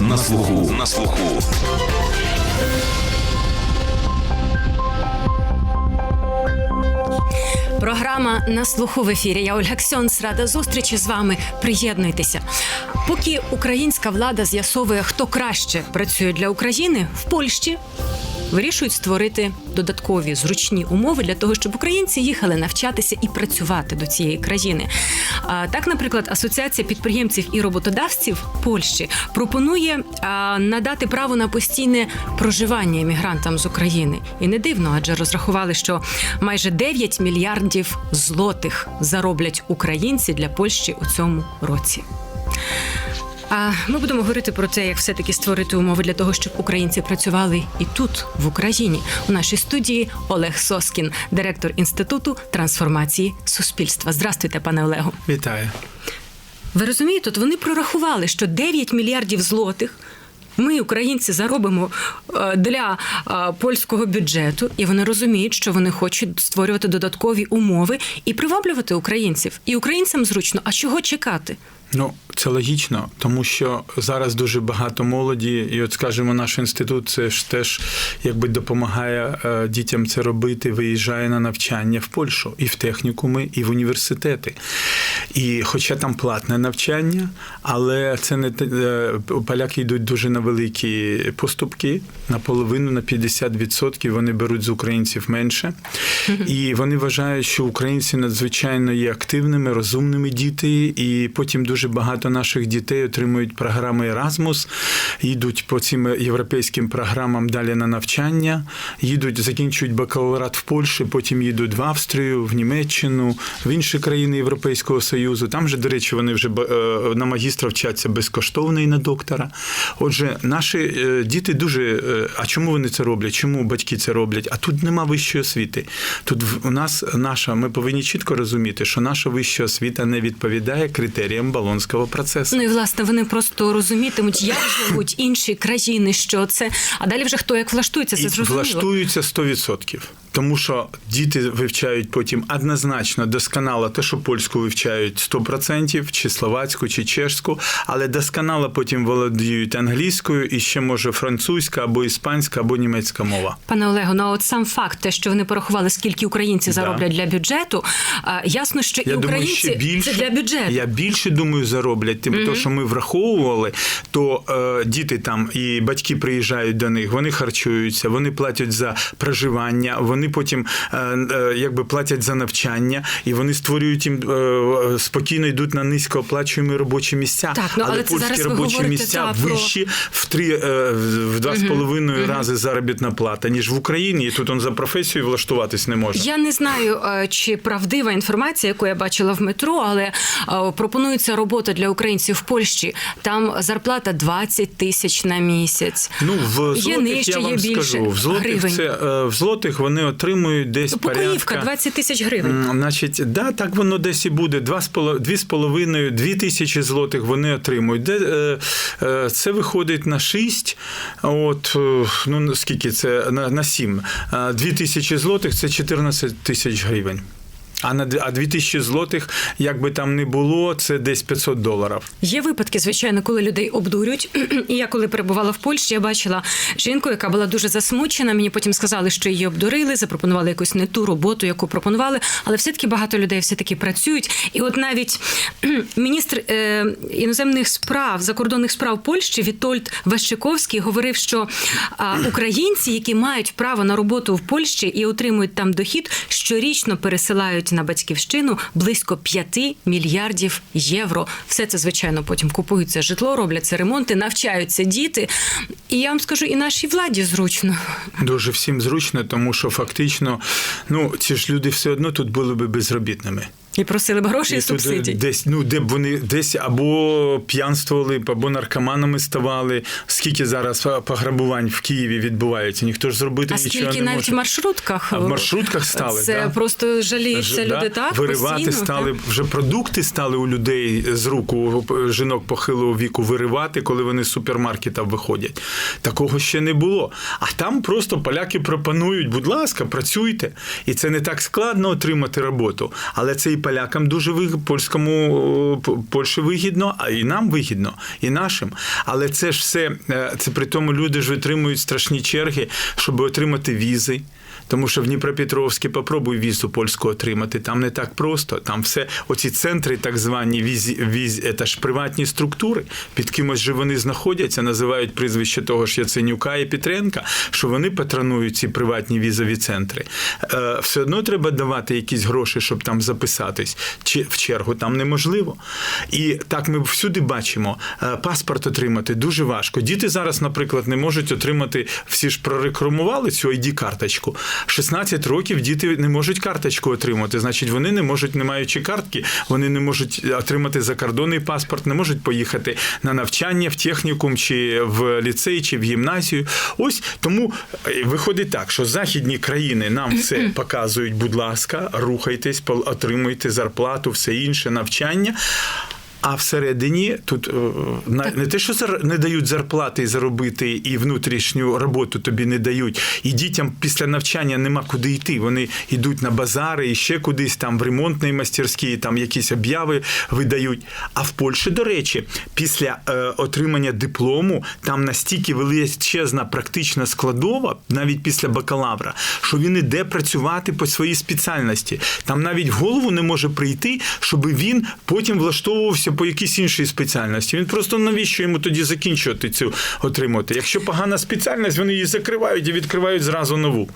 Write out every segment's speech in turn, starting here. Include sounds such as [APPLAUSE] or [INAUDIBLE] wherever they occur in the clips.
На слуху. На слуху. Програма на слуху в ефірі. Я Ольга Ксьонс, рада зустрічі з вами. Приєднуйтеся. Поки українська влада з'ясовує, хто краще працює для України в Польщі. Вирішують створити додаткові зручні умови для того, щоб українці їхали навчатися і працювати до цієї країни. Так, наприклад, Асоціація підприємців і роботодавців Польщі пропонує надати право на постійне проживання емігрантам з України. І не дивно, адже розрахували, що майже 9 мільярдів злотих зароблять українці для Польщі у цьому році. А ми будемо говорити про те, як все-таки створити умови для того, щоб українці працювали і тут, в Україні. У нашій студії Олег Соскін, директор інституту трансформації суспільства. Здравствуйте, пане Олегу. Вітаю. Ви розумієте, от вони прорахували, що 9 мільярдів злотих. Ми, українці, заробимо е, для е, польського бюджету, і вони розуміють, що вони хочуть створювати додаткові умови і приваблювати українців. І українцям зручно. А чого чекати? Ну, це логічно, тому що зараз дуже багато молоді, і от скажімо, наш інститут це ж теж якби допомагає е, дітям це робити, виїжджає на навчання в Польщу і в технікуми, і в університети. І хоча там платне навчання, але це не е, поляки йдуть дуже на великі поступки, наполовину, на 50% вони беруть з українців менше. І вони вважають, що українці надзвичайно є активними, розумними діти, і потім дуже багато наших дітей отримують програми Erasmus, їдуть по цим європейським програмам далі на навчання, їдуть, закінчують бакалаврат в Польщі, потім їдуть в Австрію, в Німеччину, в інші країни Європейського Союзу. Там же, до речі, вони вже е, на магістра вчаться безкоштовно і на доктора. Отже, наші е, діти дуже. е, А чому вони це роблять? Чому батьки це роблять? А тут нема вищої освіти. Тут у нас наша, ми повинні чітко розуміти, що наша вища освіта не відповідає критеріям балонського процесу. Ну і власне вони просто розумітимуть, як живуть інші країни, що це. А далі вже хто як влаштується, це І зрозуміло. влаштуються 100%. Тому що діти вивчають потім однозначно досконало те, що польську вивчають 100%, чи словацьку, чи чешську, але досконало потім володіють англійською і ще може французька або іспанська, або німецька мова. Пане Олегу, ну а от сам факт, те, що вони порахували, скільки українці Да. зароблять для бюджету, а, ясно, що і Я думаю, українці ще більше це для бюджету. Я більше думаю, зароблять. Тим, то, що ми враховували, то е, діти там і батьки приїжджають до них, вони харчуються, вони платять за проживання, вони потім е, е, якби платять за навчання, і вони створюють їм е, спокійно йдуть на низькооплачуємі робочі місця. Так, ну, але це польські зараз робочі говорите, місця та, про- вищі в три в два з половиною рази заробітна плата, ніж в Україні. І тут он за професією влаштуватись не може. Я не знаю, чи правдива інформація, яку я бачила в метро, але пропонується робота для українців в Польщі. Там зарплата 20 тисяч на місяць. Ну, в Є нижче, я вам є більше скажу, в злотих, гривень. це, в злотих вони отримують десь Покоївка порядка. 20 тисяч гривень. Значить, да, так воно десь і буде. Два з поло- Дві з половиною, дві тисячі злотих вони отримують. Де, е, е, це виходить на шість. От, е, ну, скільки це? На, на сім. Е, Дві тисячі злотих це 14 тисяч гривень. А на а дві тисячі злотих, як би там не було, це десь 500 доларів. Є випадки, звичайно, коли людей обдурюють. [CLEARS THROAT] І я коли перебувала в Польщі, я бачила жінку, яка була дуже засмучена. Мені потім сказали, що її обдурили, запропонували якусь не ту роботу, яку пропонували. Але все-таки багато людей все-таки працюють. І от навіть [CLEARS THROAT] міністр е, іноземних справ закордонних справ Польщі Вітольд Ващиковський говорив, що [CLEARS THROAT] українці, які мають право на роботу в Польщі і отримують там дохід, щорічно пересилають на батьківщину близько 5 мільярдів євро. Все це, звичайно, потім купується житло, робляться ремонти, навчаються діти. І я вам скажу, і нашій владі зручно. Дуже всім зручно, тому що фактично, ну ці ж люди все одно тут були би безробітними. І просили б гроші і І субсидій. десь, ну де б вони десь або п'янствували, або наркоманами ставали. Скільки зараз пограбувань в Києві відбувається? Ніхто ж зробити А нічого скільки не навіть може. в маршрутках А в маршрутках стали, це да. просто жаліються Ж- люди да, так виривати постійно, стали так? вже продукти стали у людей з рук у жінок похилого віку виривати, коли вони з супермаркета виходять. Такого ще не було. А там просто поляки пропонують, будь ласка, працюйте. І це не так складно отримати роботу. Але це і полякам дуже виг... польському Польщі вигідно, а і нам вигідно, і нашим. Але це ж все е, це при тому люди ж витримують страшні черги, щоб отримати візи. Тому що в Дніпропетровській попробуй візу польську отримати. Там не так просто. Там все оці центри, так звані візі, віз, це ж приватні структури. Під кимось же вони знаходяться, називають прізвище того ж Яценюка і Петренка, що вони патронують ці приватні візові центри. Е, все одно треба давати якісь гроші, щоб там записатись. Чи в чергу там неможливо. І так ми всюди бачимо. е, Паспорт отримати дуже важко. Діти зараз, наприклад, не можуть отримати, всі ж прорекламували цю ID-карточку. 16 років діти не можуть карточку отримати. Значить, вони не можуть, не маючи картки, вони не можуть отримати закордонний паспорт, не можуть поїхати на навчання в технікум, чи в ліцей, чи в гімназію. Ось тому е, виходить так, що західні країни нам все показують, будь ласка, рухайтесь, отримуйте зарплату, все інше навчання. А всередині тут е, на- не те, що не дають зарплати заробити, і внутрішню роботу тобі не дають. І дітям після навчання нема куди йти. Вони йдуть на базари і ще кудись там в ремонтній мастерській, там якісь обяви видають. А в Польщі, до речі, після е, отримання диплому там настільки величезна практична складова, навіть після бакалавра, що він іде працювати по своїй спеціальності. Там навіть в голову не може прийти, щоб він потім влаштовувався по якійсь іншій спеціальності. Він просто навіщо йому тоді закінчувати цю отримати? Якщо погана спеціальність, вони її закривають і відкривають зразу нову.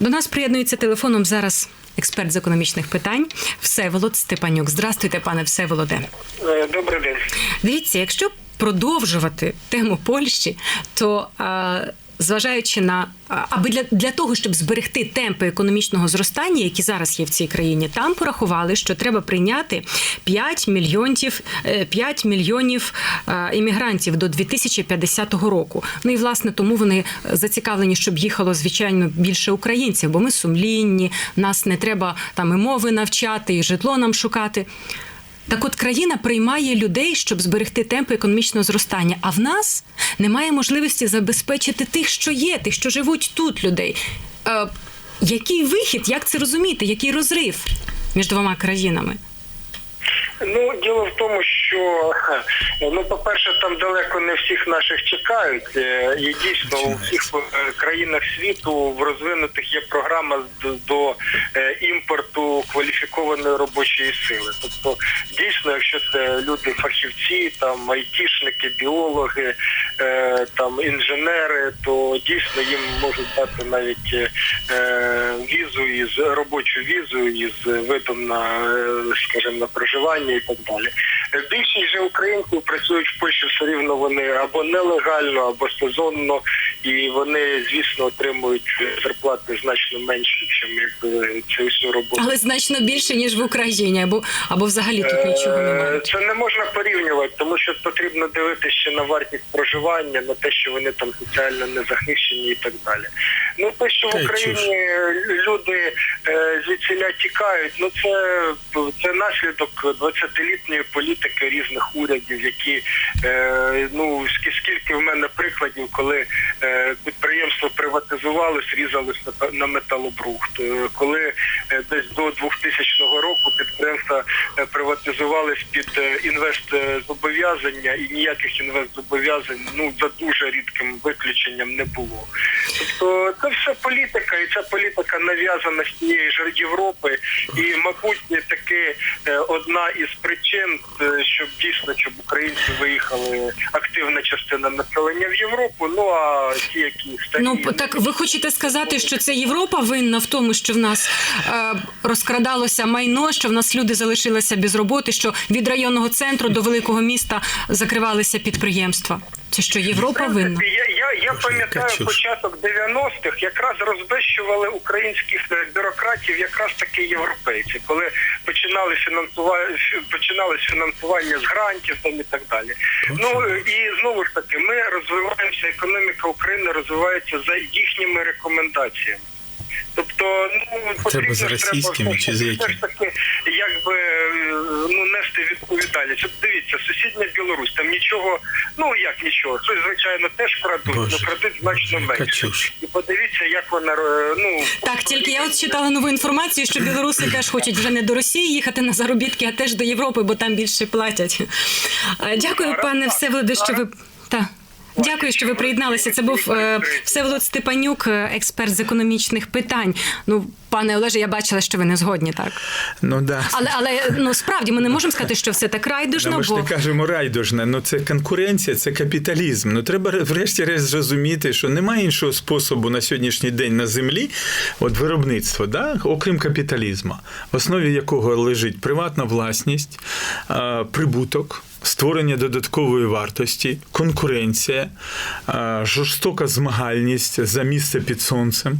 До нас приєднується телефоном зараз експерт з економічних питань Всеволод Степанюк. Здравствуйте, пане Всеволоде. Е, Добрий день. Дивіться, якщо продовжувати тему Польщі, то а, зважаючи на аби для, для того, щоб зберегти темпи економічного зростання, які зараз є в цій країні, там порахували, що треба прийняти 5 мільйонів 5 мільйонів іммігрантів до 2050 року. Ну і власне тому вони зацікавлені, щоб їхало звичайно більше українців, бо ми сумлінні, нас не треба там і мови навчати, і житло нам шукати. Так от країна приймає людей, щоб зберегти темпи економічного зростання. А в нас немає можливості забезпечити тих, що є, тих, що живуть тут людей. Е, який вихід, як це розуміти? Який розрив між двома країнами? Ну, діло в тому, що ну, по-перше, там далеко не всіх наших чекають. Е, І дійсно у всіх е, країнах світу в розвинутих є програма до е, імпорту кваліфікованої робочої сили. Тобто, дійсно, якщо це люди фахівці, там айтішники, біологи, е, там інженери, то дійсно їм можуть дати навіть е, візу із робочу візу із видом на, е, скажімо, на проживання і так далі. Більшість же українців працюють в Польщі все рівно вони або нелегально, або сезонно, і вони, звісно, отримують зарплати значно менше, ніж якби цю всю роботу. Але значно більше ніж в Україні, або або взагалі тут нічого Е, немає. Це не можна порівнювати, тому що потрібно дивитися на вартість проживання, на те, що вони там соціально не захищені і так далі. Ну те, що в Україні люди е, звідсіля тікають, ну це, це наслідок 20-літньої політики різних урядів, які е, ну скі- скільки в мене прикладів, коли підприємства приватизували, срізалися на, металобрухт. Е, Коли е, десь до 2000 року підприємства е, приватизувались під інвестзобов'язання і ніяких інвестзобов'язань ну за дуже рідким виключенням не було. Тобто це все політика, і ця політика нав'язана з тієї ж Європи, і мабуть не таки е, одна із причин, е, щоб дійсно щоб українці виїхали активна частина населення в Європу. Ну а ті, які старі Ну так ви хочете сказати, що це Європа винна в тому, що в нас е, розкрадалося майно, що в нас люди залишилися без роботи, що від районного центру до великого міста закривалися підприємства. Це що Європа винна? Я, я, я пам'ятаю початок 90-х, якраз розбещували українських е, бюрократів, якраз таки європейці, коли починали фінансування починалось фінансування з грантів там і так далі. Ну і знову ж таки, ми розвиваємося, економіка України розвивається за їхніми рекомендаціями. Тобто, ну потрібно за ж російськими треба чи таки- якими? якби ну нести відповідальність. От дивіться, сусідня Білорусь, там нічого, ну як нічого, це звичайно теж крадуть, але крадуть значно менше. чуш. І подивіться, як вона е, ну Так, тільки я от читала нову інформацію, що білоруси теж хочуть вже не до Росії їхати на заробітки, а теж до Європи, бо там більше платять. Е, Дякую, пане Всеволоде, що ви. Так. Дякую, що ви приєдналися. Це був е, Всеволод Степанюк, е, експерт з економічних питань. Ну, пане Олеже, я бачила, що ви не згодні, так. Ну да. Але але ну справді ми не можемо сказати, що все так Ну, райдужно, ми ж бо не кажемо райдужне, ну це конкуренція, це капіталізм. Ну треба врешті-решт зрозуміти, що немає іншого способу на сьогоднішній день на землі, от виробництво, да? окрім капіталізму, в основі якого лежить приватна власність, прибуток. Створення додаткової вартості, конкуренція, жорстока змагальність за місце під сонцем.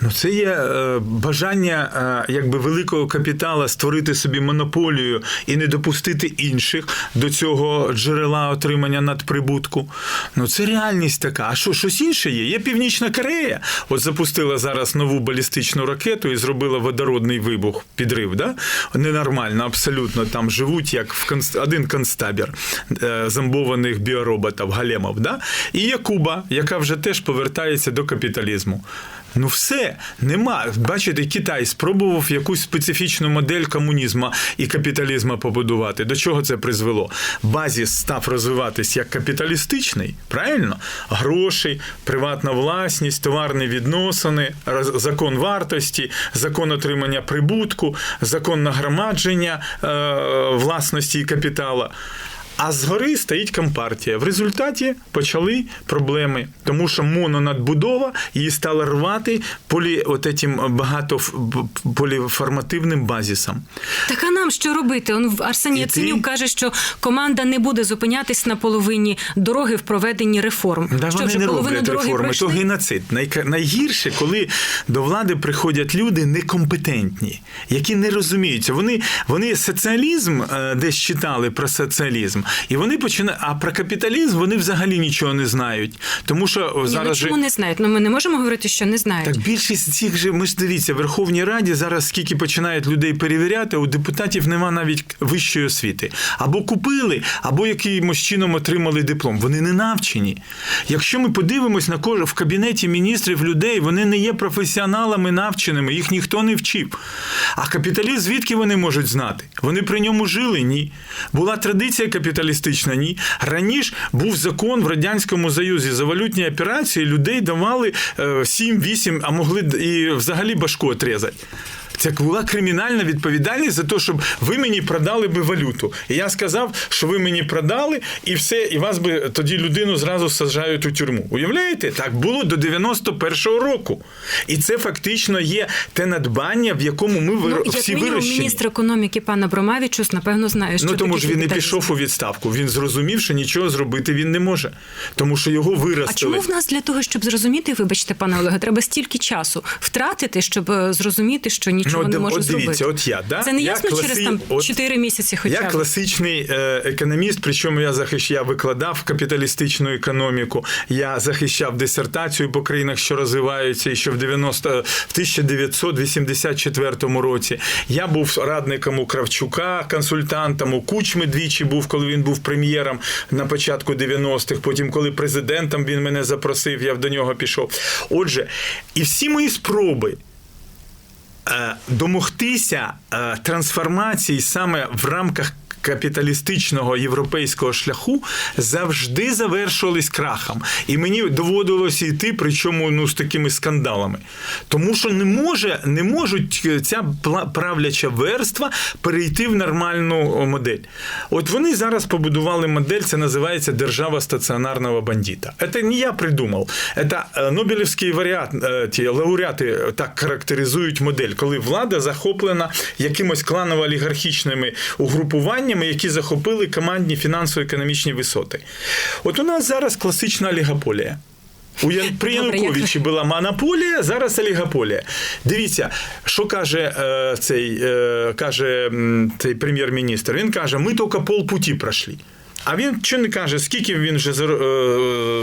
Ну, це є е, бажання е, якби великого капітала створити собі монополію і не допустити інших до цього джерела отримання надприбутку. Ну це реальність така. А що щось інше є? Є Північна Корея. От запустила зараз нову балістичну ракету і зробила водородний вибух, підрив. Да? Ненормально, абсолютно там живуть як в конц... один концтабір е, зомбованих біороботів, галемов. Да? І є Куба, яка вже теж повертається до капіталізму. Ну все, нема. Бачите, Китай спробував якусь специфічну модель комунізму і капіталізму побудувати. До чого це призвело? Базіс став розвиватись як капіталістичний, правильно? Гроші, приватна власність, товарні відносини, закон вартості, закон отримання прибутку, закон нагромадження е, власності і капітала. А згори стоїть компартія. В результаті почали проблеми, тому що мононадбудова її стала рвати полі, от этим багато поліформативним базісом. Так а нам що робити? Он Арсеній Яценюк ти- каже, що команда не буде зупинятись на половині дороги в проведенні реформ. Да, що вони вже не роблять реформи, пройшли? то геноцид. Найка- Найгірше, коли до влади приходять люди некомпетентні, які не розуміються. Вони, вони соціалізм е, десь читали про соціалізм, і вони починають. А про капіталізм вони взагалі нічого не знають. Тому що Ні, ну зараз же- чому не знають? Ну ми не можемо говорити, що не знають. Так більшість цих же, ми ж дивіться, в Верховній Раді зараз скільки починають людей перевіряти, у депутатів нема навіть вищої освіти. Або купили, або якимось чином отримали диплом. Вони не навчені. Якщо ми подивимось на кожен в кабінеті міністрів людей, вони не є професіоналами навченими, їх ніхто не вчив. А капіталізм звідки вони можуть знати? Вони при ньому жили? Ні. Була традиція капіталістична? Ні. Раніше був закон в Радянському Союзі за валютні операції, людей давали 7-8, а могли і взагалі башку отрізати. Це була кримінальна відповідальність за те, щоб ви мені продали би валюту. І я сказав, що ви мені продали, і все, і вас би тоді людину зразу саджають у тюрму. Уявляєте? Так було до 91-го року. І це фактично є те надбання, в якому ми вир... Ну, всі мінімум, вирощені. міністр економіки пан Абромавічус, напевно, знає, що Ну тому ж він не пішов у відставку. Він зрозумів, що нічого зробити він не може, тому що його А чому в нас для того, щоб зрозуміти, вибачте, пане Олеге, треба стільки часу втратити, щоб е, зрозуміти, що нічого Ну, не от можу дивіться, зробити? от я, да? Це не Я ясно через класи- там от місяці хоча Я класичний е, економіст, причому я захищав, я викладав капіталістичну економіку. Я захищав дисертацію по країнах, що розвиваються, і що в 90, в 1984 році. Я був радником у Кравчука, консультантом у Кучми двічі був, коли він був прем'єром на початку 90-х. Потім, коли президентом він мене запросив, я до нього пішов. Отже, і всі мої спроби домогтися е, трансформації саме в рамках капіталістичного європейського шляху завжди завершувались крахом. І мені доводилося йти, причому ну, з такими скандалами. Тому що не може, не можуть е, ця правляча верства перейти в нормальну модель. От вони зараз побудували модель, це називається держава стаціонарного бандита. Це не я придумав. Це е, варіант, е, ті лауреати так характеризують модель, коли влада захоплена якимось кланово-олігархічними угрупуваннями, які захопили командні фінансово-економічні висоти. От у нас зараз класична олігополія. У Ян... [LAUGHS] При Януковичі була монополія, зараз олігополія. Дивіться, що каже е, цей, е, каже цей прем'єр-міністр. Він каже: ми тільки полпуті пройшли. А він що не каже, скільки він вже е,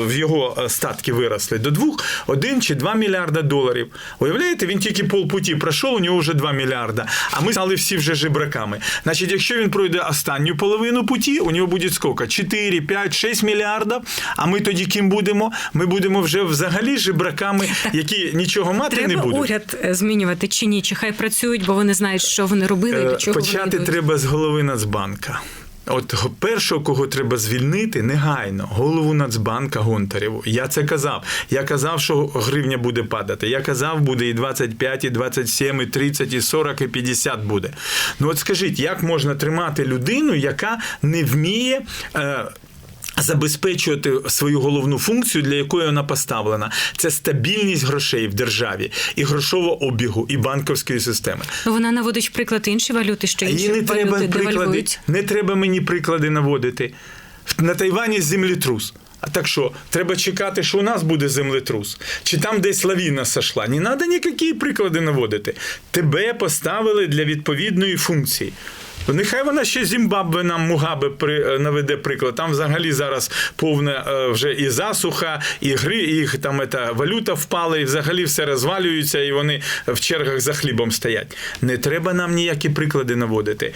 в його е, статки виросли? До двох, один чи два мільярда доларів. Уявляєте, він тільки полпуті пройшов, у нього вже 2 мільярда. А ми стали всі вже жебраками. Значить, якщо він пройде останню половину путі, у нього буде скільки? 4, 5, 6 мільярдів. А ми тоді ким будемо? Ми будемо вже взагалі жебраками, [LAUGHS] які нічого мати не Треба будуть. уряд е, змінювати чи ні? Чи хай працюють, бо вони знають, що вони робили і до чого Почати вони треба з голови Нацбанка. От першого, кого треба звільнити, негайно, голову Нацбанка Гонтарєву. Я це казав. Я казав, що гривня буде падати. Я казав, буде і 25, і 27, і 30, і 40, і 50 буде. Ну от скажіть, як можна тримати людину, яка не вміє. Е, Забезпечувати свою головну функцію, для якої вона поставлена, це стабільність грошей в державі і грошового обігу, і банківської системи. Ну, вона наводить приклад інші валюти, що інші не валюти треба приклади, не треба мені приклади наводити. На Тайвані землетрус. А так що, треба чекати, що у нас буде землетрус? Чи там десь лавіна сошла? Не треба ніякі приклади наводити. Тебе поставили для відповідної функції. Нехай вона ще Зімбабве нам Мугабе при, е, наведе приклад. Там взагалі зараз повна е, вже і засуха, і гри, і там ета, валюта впала, і взагалі все розвалюється, і вони в чергах за хлібом стоять. Не треба нам ніякі приклади наводити.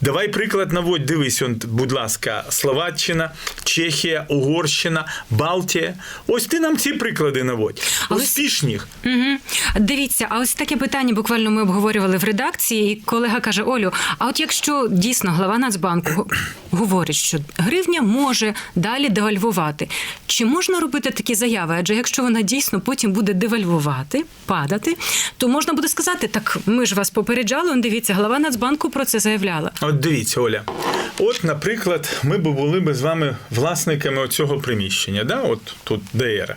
Давай приклад наводь. Дивись, он, будь ласка, Словаччина, Чехія, Угорщина, Балтія. Ось ти нам ці приклади наводь. Але- Успішних. Угу. Дивіться, а ось таке питання буквально ми обговорювали в редакції, і колега каже: Олю, а от якщо дійсно глава Нацбанку го- говорить, що гривня може далі девальвувати, чи можна робити такі заяви? Адже якщо вона дійсно потім буде девальвувати, падати, то можна буде сказати: так ми ж вас попереджали, он дивіться, глава Нацбанку про це заявляла. От дивіться, Оля. От, наприклад, ми б були б з вами власниками цього приміщення, да? от тут ДР.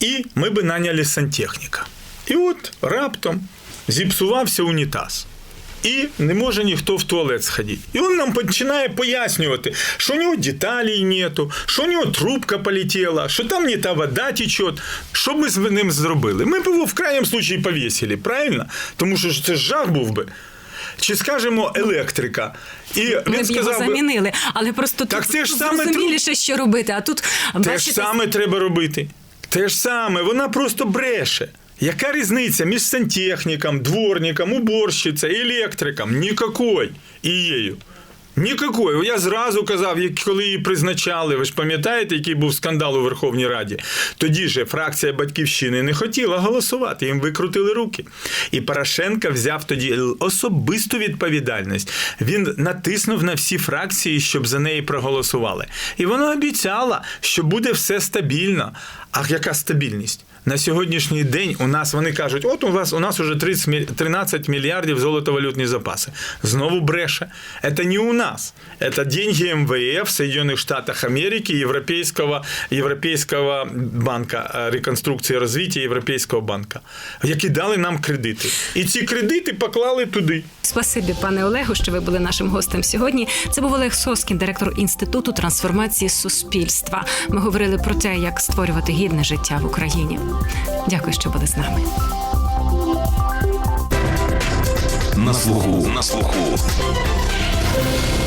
І ми б наняли сантехніка. І от раптом зіпсувався унітаз. І не може ніхто в туалет сходити. І він нам починає пояснювати, що у нього деталей нету, що у нього трубка полетіла, що там не та вода тече. Що ми з ним зробили? Ми б його в крайньому случаї повісили, правильно? Тому що це жах був би. Чи скажемо електрика? І Ми він б його сказав би, замінили, але просто Так тут це ж саме зрозуміліше, що робити. А тут те ж саме треба робити. Те ж саме, вона просто бреше. Яка різниця між сантехніком, дворником, уборщицею, електриком? Нікакої. І єю. Нікакої. Я зразу казав, коли її призначали, ви ж пам'ятаєте, який був скандал у Верховній Раді? Тоді же фракція Батьківщини не хотіла голосувати, їм викрутили руки. І Порошенко взяв тоді особисту відповідальність. Він натиснув на всі фракції, щоб за неї проголосували. І вона обіцяла, що буде все стабільно. А яка стабільність? На сьогоднішній день у нас вони кажуть, от у вас у нас уже 30, міль- 13 мільярдів золотовалютні запаси. Знову бреше. Это не у нас. Это деньги МВФ, Соединенных Штатах Америки, Європейського, Європейського банка е, реконструкції і розвитку Європейського банка, які дали нам кредити. І ці кредити поклали туди. Спасибі, пане Олегу, що ви були нашим гостем сьогодні. Це був Олег Соскін, директор інституту трансформації суспільства. Ми говорили про те, як створювати гідне життя в Україні. Дякую, що були з нами. На слуху. На слуху.